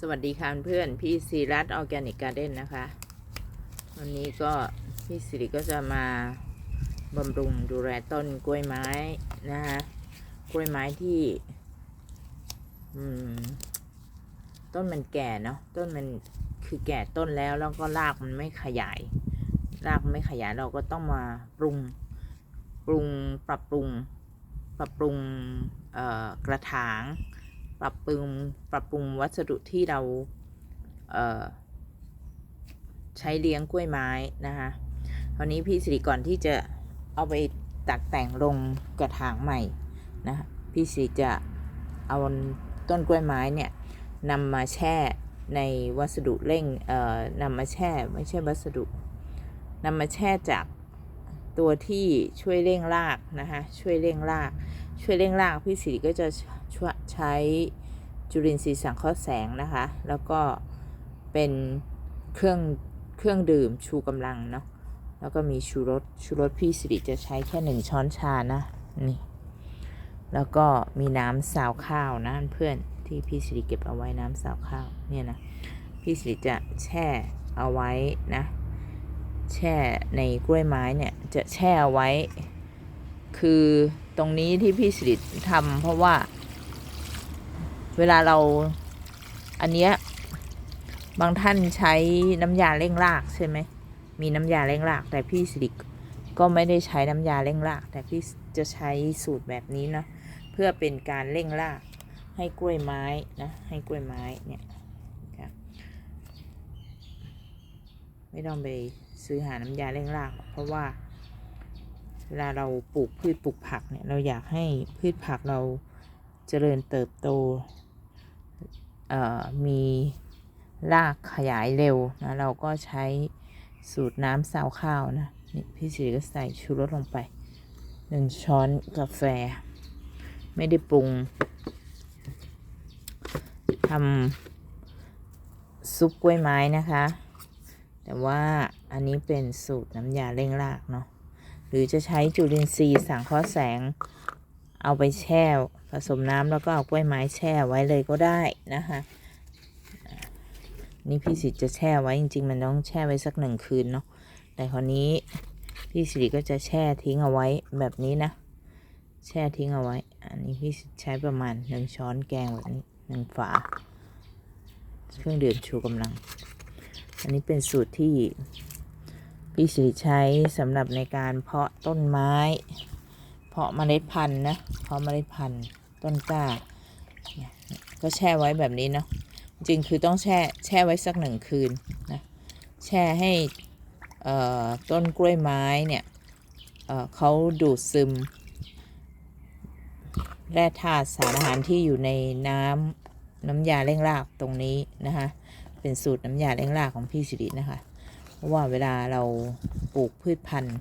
สวัสดีค่ะเพื่อนพี่ซีรัตออร์แกนิกการ์เด้นนะคะ วันนี้ก็พี่สิริก็จะมาบำรุงดูแลต้นกล้วยไม้นะคะกล้วยไม้ที่ต้นมันแก่เนาะต้นมันคือแก่ต้นแล้วแล้วก็รากมันไม่ขยาย รากมันไม่ขยายเราก็ต้องมาปรุงปรุงปรับปรุง ปรับปรุงกระถาง ปรับปรุงปรับปรุงวัสดุที่เราเใช้เลี้ยงกล้วยไม้นะคะคราวนี้พี่สิริก่อนที่จะเอาไปตัดแต่งลงกระถางใหม่นะพี่สิริจะเอาต้นกล้วยไม้เนี่ยนำมาแช่ในวัสดุเร่งเอ่อนำมาแช่ไม่ใช่วัสดุนำมาแช่จากตัวที่ช่วยเร่งรากนะคะช่วยเร่งราก ช่วยเร่งรากพี่สิริก็จะช่วยใช้จุลินทรีย์สังเคราะห์แสงนะคะ แล้วก็เป็นเครื่องเครื่องดื่มชูกำลังเนาะแล้วก็มีชูรสชูรสพี่สิริจะใช้แค่หนึ่งช้อนชานะนี่แล้วก็มีน้ำสาวข้าวนะเพื่อนที่พี่สิริเก็บเอาไว้น้ำสาวข้าวเนี่ยนะพี่สิริจะแช่เอาไว้นะ แช่ในกล้วยไม้เนี่ยจะแช่เอาไว้คือ ตรงนี้ที่พี่สิริทำเพราะว่า เวลาเราอันเนี้ยบางท่านใช้น้ำยาเร่งรากใช่ไหมมีน้ำยาเร่งราก แต่พี่สิริก็ไม่ได้ใช้น้ำยาเร่งราก แต่พี่จะใช้สูตรแบบนี้นะเพื่อเป็นการเร่งรากให้กล้วยไม้นะให้กล้วยไม้เนี่ยไม่ต้องไปซื้อหาน้ำยาเร่งรากเพราะว่า เวลาเราปลูกพืชปลูกผักเนี่ยเราอยากให้พืชผักเราเจริญเติบโตมีรากขยายเร็วนะเราก็ใช้สูตรน้ำซาวข้าวนะนี่พี่สิริก็ใส่ชูรสลงไปหนึ่งช้อนกาแฟ ไม่ได้ปรุงทำซุปกล้วยไม้นะคะ แต่ว่าอันนี้เป็นสูตรน้ำยาเร่งรากเนาะ หรือจะใช้จุลินทรีย์สังเคราะห์แสง เอาไปแช่ ผสมน้ำแล้วก็เอากล้วยไม้แช่ไว้เลยก็ได้นะคะนี่พี่สิริจะแช่ไว้จริง ๆ มันต้องแช่ไว้สักหนึ่งคืนเนาะแต่คราวนี้พี่สิริก็จะแช่ทิ้งเอาไว้แบบนี้นะ แช่ทิ้งเอาไว้ อันนี้พี่ใช้ประมาณหนึ่งช้อนแกงแบบนี้หนึ่งฝา เครื่องดื่มชูกำลัง อันนี้เป็นสูตรที่ พี่สิริใช้สำหรับในการเพาะต้นไม้ เพาะเมล็ดพันธุ์นะเพาะเมล็ดพันธุ์ต้นกล้า ก็แช่ไว้แบบนี้เนาะจริงคือต้องแช่แช่ไว้สักหนึ่งคืนนะแช่ให้ต้นกล้วยไม้เนี่ยเเขาดูดซึม แร่ธาตุสารอาหารที่อยู่ในน้ำน้ำยาเร่งรากตรงนี้นะคะเป็นสูตรน้ำยาเร่งรากของพี่สิรินะคะ ราะว่าเวลาเราปลูกพืชพันธุ์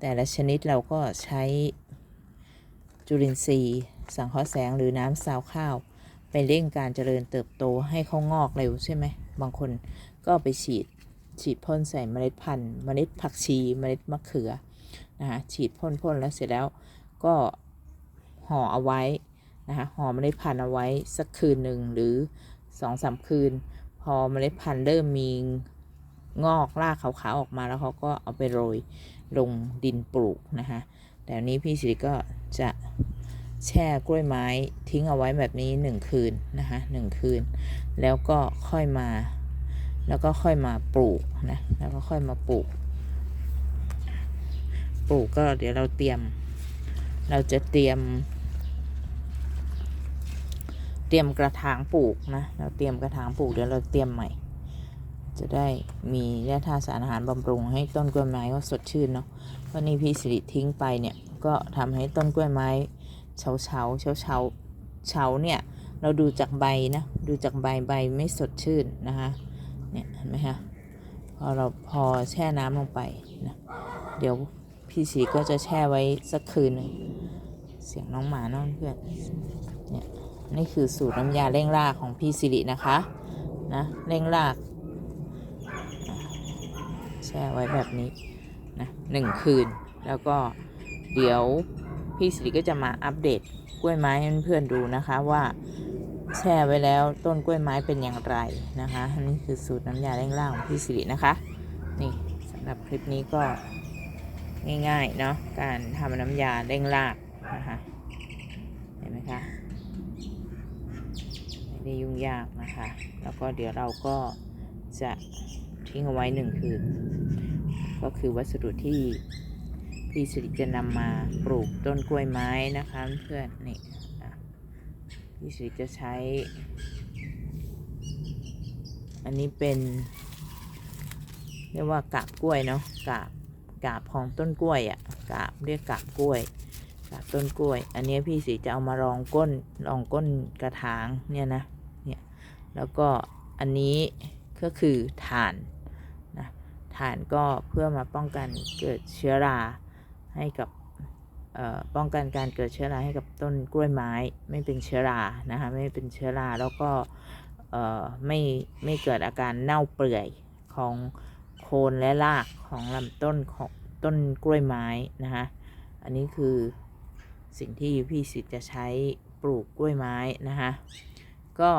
แต่ละชนิดเราก็ใช้จุลินทรีย์ สังเคราะห์แสงหรือน้ำซาวข้าวไปเร่งการเจริญเติบโตให้เขางอกเร็วใช่ไหม บางคนก็ไปฉีดฉีดพ่นใส่เมล็ดพันธุ์ เมล็ดผักชีเมล็ดมะเขือนะคะฉีดพ่นพ่นแล้วเสร็จแล้วก็ห่อเอาไว้นะคะห่อเมล็ดพันธุ์เอาไว้สักคืนหนึ่งหรือสองสามคืน พอเมล็ดพันธุ์เริ่มมี งอกรากขาวๆออกมาแล้วเขาก็เอาไปโรยลงดินปลูกนะคะแต่อันนี้พี่สิริก็จะแช่กล้วยไม้ทิ้งเอาไว้แบบนี้หนึ่งคืนนะคะหนึ่งคืน แล้วก็ค่อยมา แล้วก็ค่อยมาปลูกนะแล้วก็ค่อยมาปลูก ปลูกก็เดี๋ยวเราเตรียม เราจะเตรียม เตรียมกระถางปลูกนะเราเตรียมกระถางปลูกเดี๋ยวเราเตรียมใหม่ จะได้มีแร่ธาตุสารอาหารบำรุงให้ต้นกล้วยไม้ก็สดชื่นเนาะเพราะนี่พี่สิริทิ้งไปเนี่ยก็ทำให้ต้นกล้วยไม้เฉาเฉาเฉาเฉาเฉาเนี่ยเราดูจากใบนะดูจากใบใบไม่สดชื่นนะคะเนี่ยเห็นไหมคะพอเราพอแช่น้ำลงไปนะเดี๋ยวพี่สีก็จะแช่ไว้สักคืนหนึ่งเสียงน้องหมาน้องเพื่อนเนี่ยนี่คือสูตรน้ำยาเร่งรากของพี่สิรินะคะนะเร่งราก ช่ไว้แบบนี้นะหนึ่งคืน แล้วก็เดี๋ยวพี่สิริก็จะมาอัปเดตกล้วยไม้ให้เพื่อนๆดูนะคะว่าแช่ไว้แล้วต้นกล้วยไม้เป็นอย่างไรนะคะอันนี้คือสูตรน้ำยาเร่งร่างของพี่สิรินะคะ นี่สำหรับคลิปนี้ก็ง่ายๆเนาะการทำน้ำยาเร่งรากนะคะเห็นไหมคะไม่ได้ยุ่งยากนะคะ แล้วก็เดี๋ยวเราก็จะทิ้งเอาไว้หนึ่งคืน ก็คือวัสดุที่พี่สิริจะนำมาปลูกต้นกล้วยไม้นะคะเพื่อนนี่พี่สิริจะใช้ อันนี้เป็นเรียกว่ากาบกล้วยเนาะกาบกาบของต้นกล้วยอะ่ะกาบเรียกกาบกล้วยกาบต้นกล้วย อันนี้พี่สีจะเอามารองก้นรองก้นกระถางเนี่ยนะเนี่ยแล้วก็อันนี้ก็คือถ่าน นะถ่านก็เพื่อมาป้องกันเกิดเชื้อราให้กับป้องกันการเกิดเชื้อราให้กับต้นกล้วยไม้ไม่เป็นเชื้อรานะคะไม่เป็นเชื้อราแล้วก็ไม่ไม่เกิดอาการเน่าเปื่อยของโคนและรากของลำต้นของต้นกล้วยไม้นะคะอันนี้คือสิ่งที่พี่สิทธิ์จะใช้ปลูกกล้วยไม้นะคะก็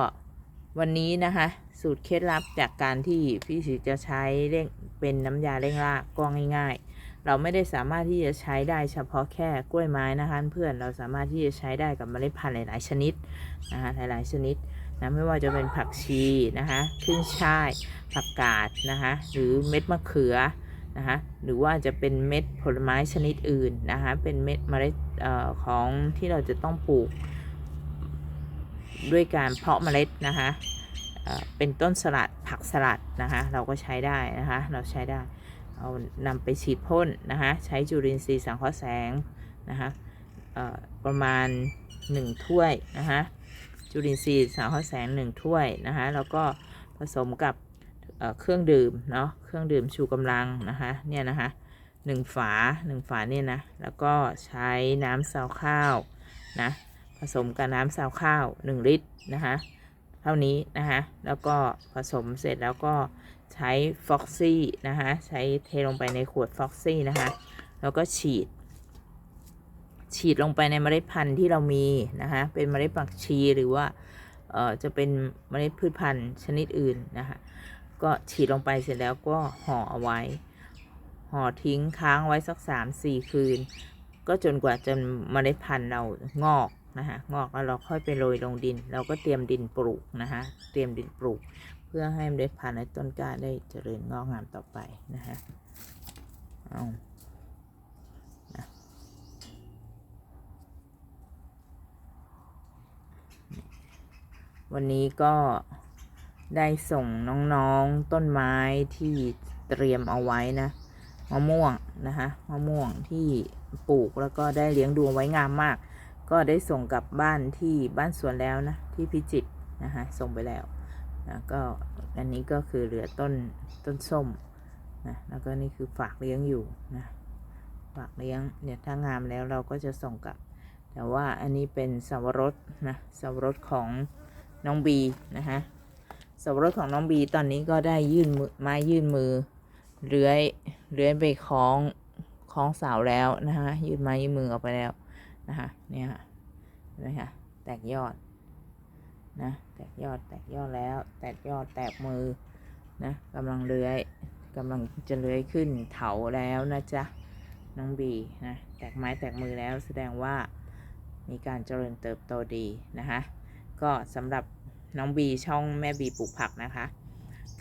วันนี้นะคะ สูตรเคล็ดลับจากการที่พี่สิจะใช้เร่งเป็นน้ำยาเร่งรากก็ง่าย ๆ เราไม่ได้สามารถที่จะใช้ได้เฉพาะแค่กล้วยไม้นะคะเพื่อนเราสามารถที่จะใช้ได้กับเมล็ดพันธุ์หลาย ๆ ชนิดนะคะหลาย ๆ ชนิดนะไม่ว่าจะเป็นผักชีนะคะขึ้นช่ายผักกาดนะคะหรือเม็ดมะเขือนะคะหรือว่าจะเป็นเม็ดผลไม้ชนิดอื่นนะคะเป็นเม็ดเมล็ดออของที่เราจะต้องปลูกด้วยการเพาะเมล็ดนะคะ เป็นต้นสลัดผักสลัดนะคะเราก็ใช้ได้นะคะเราใช้ได้เอานำไปฉีดพ่นนะคะใช้จุลินทรีย์สังเคราะห์แสงนะคะประมาณ 1 ถ้วยนะคะจุลินทรีย์สังเคราะห์แสง 1 ถ้วยนะคะแล้วก็ผสมกับเเครื่องดื่มเนาะเครื่องดื่มชูกำลังนะคะเนี่ยนะคะหนึ่งฝาหนึ่งฝาเนี่ยนะแล้วก็ใช้น้ำซาวข้าวนะผสมกับน้ำซาวข้าว 1 ลิตรนะคะ ท่านี้นะคะแล้วก็ผสมเสร็จแล้วก็ใช้ฟ็อกซี่นะคะใช้เทลงไปในขวดฟ็อกซี่นะคะแล้วก็ฉีด ฉีดลงไปในเมล็ดพันธุ์ที่เรามีนะคะเป็นเมล็ดผักชีหรือว่าเอ่อจะเป็นเมล็ดพืชพันธุ์ชนิดอื่นนะคะก็ฉีดลงไปเสร็จแล้วก็ห่อเอาไว้ ห่อทิ้งค้างไว้สักสามสี่คืน ก็จนกว่าจะเมล็ดพันธุ์เรางอก นะคะงอกแล้วเราค่อยไปโรยลงดิน เราก็เตรียมดินปลูกนะคะเตรียมดินปลูก เพื่อให้เมล็ดพันธุ์ในต้นกล้าได้เจริญงอกงามต่อไปนะคะเอาวันนี้ก็ได้ส่งน้องๆต้นไม้ที่เตรียมเอาไว้นะมะม่วงนะคะมะม่วงที่ปลูกแล้วก็ได้เลี้ยงดูไว้งามมาก ก็ได้ส่งกลับบ้านที่บ้านสวนแล้วนะ ที่พิจิตรนะคะส่งไปแล้วนะก็อันนี้ก็คือเหลือต้นต้นส้มนะแล้วก็นี่คือฝากเลี้ยงอยู่นะฝากเลี้ยงเนี่ยถ้างามแล้วเราก็จะส่งกลับ แต่ว่าอันนี้เป็นสวรสนะสวรสของน้องบีนะคะสับปะรดของน้องบีตอนนี้ก็ได้ยื่นมือไม้ยื่นมือเลื้อยเลื้อยไปคล้องคล้องเสาแล้วนะคะยื่นไม้ยื่นมือออกไปแล้ว นะคะเนี่ยค่ะเห็นไหมคะแตกยอดนะแตกยอดแตกยอดแล้ว แตกยอดแตกมือนะกำลังเลื้อยกำลังจะเลื้อยขึ้นเถาแล้วนะจ๊ะน้องบีนะแตกไม้แตกมือแล้วแสดงว่ามีการเจริญเติบโตดีนะคะก็สำหรับน้องบีช่องแม่บีปลูกผักนะคะ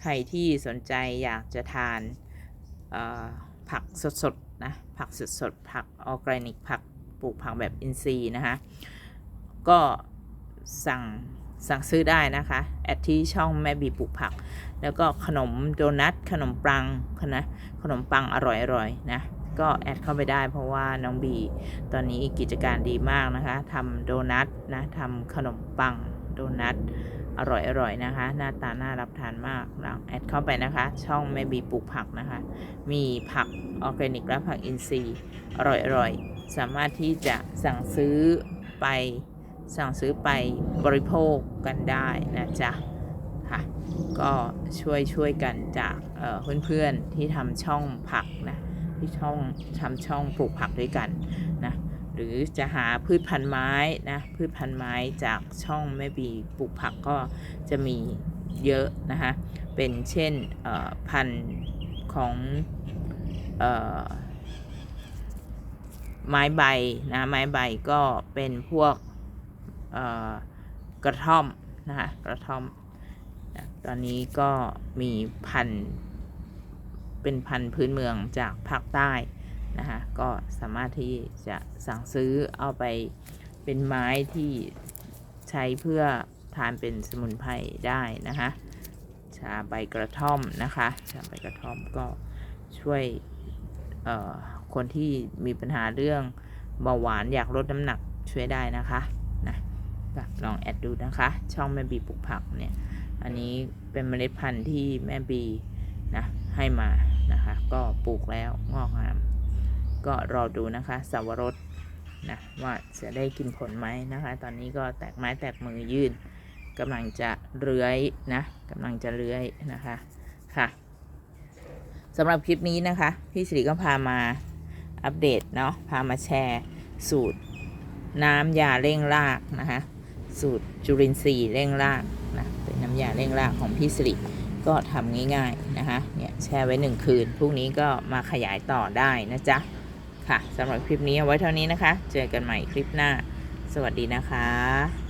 ใครที่สนใจอยากจะทานผักสดๆนะผักสดๆผักออร์แกนิกผัก ปลูกผักแบบอินทรีย์นะคะ ก็สั่งสั่งซื้อได้นะคะแอดที่ช่องแม่บีปลูกผัก แล้วก็ขนมโดนัทขนมปังนะขนมปังอร่อยๆนะก็แอดเข้าไปได้เพราะว่าน้องบีตอนนี้กิจการดีมากนะคะทำโดนัทนะทำขนมปังโดนัท อร่อยอร่อยนะคะ หน้าตาน่ารับทานมากลองแอดเข้าไปนะคะ ช่องแม่บีปลูกผักนะคะ มีผักออร์แกนิกและผักอินทรีย์อร่อยอร่อยสามารถที่จะสั่งซื้อไปสั่งซื้อไปบริโภคกันได้นะจ๊ะค่ะก็ช่วยช่วยกันจากเพื่อนๆที่ทำช่องผักนะที่ช่องทำช่องปลูกผักด้วยกัน หรือจะหาพืชพันธุ์ไม้นะพืชพันธุ์ไม้จากช่องแม่บีปลูกผักก็จะมีเยอะนะคะเป็นเช่นพันธุ์ของออไม้ใบนะไม้ใบก็เป็นพวกกระท่อมนะคะกระท่อมตอนนี้ก็มีพันธุ์เป็นพันธุ์พื้นเมืองจากภาคใต้ นะคะก็สามารถที่จะสั่งซื้อเอาไปเป็นไม้ที่ใช้เพื่อทานเป็นสมุนไพรได้นะคะชาใบกระท่อมนะคะชาใบกระท่อมก็ช่วยคนที่มีปัญหาเรื่องเบาหวานอยากลดน้ำหนักช่วยได้นะคะนะลองแอดดูนะคะ ช่องแม่บีปลูกผักเนี่ย อันนี้เป็นเมล็ดพันธุ์ที่แม่บีนะให้มานะคะ ก็ปลูกแล้วงอกงาม ก็รอดูนะคะสาวรสนะว่าจะได้กินผลไหมนะคะ ตอนนี้ก็แตกไม้แตกมือยื่นกำลังจะเลื้อยนะกำลังจะเลื้อยนะคะค่ะสำหรับคลิปนี้นะคะ พี่สิริก็พามาอัปเดตเนาะพามาแชร์สูตรน้ำยาเร่งรากนะคะสูตรจุลินทรีย์เร่งรากนะเป็นน้ำยาเร่งรากของพี่สิริก็ทำง่ายๆนะคะเนี่ยแช่ไว้หนึ่งคืนพรุ่งนี้ก็มาขยายต่อได้นะจ๊ะ ค่ะสำหรับคลิปนี้เอาไว้เท่านี้นะคะ เจอกันใหม่คลิปหน้า สวัสดีนะคะ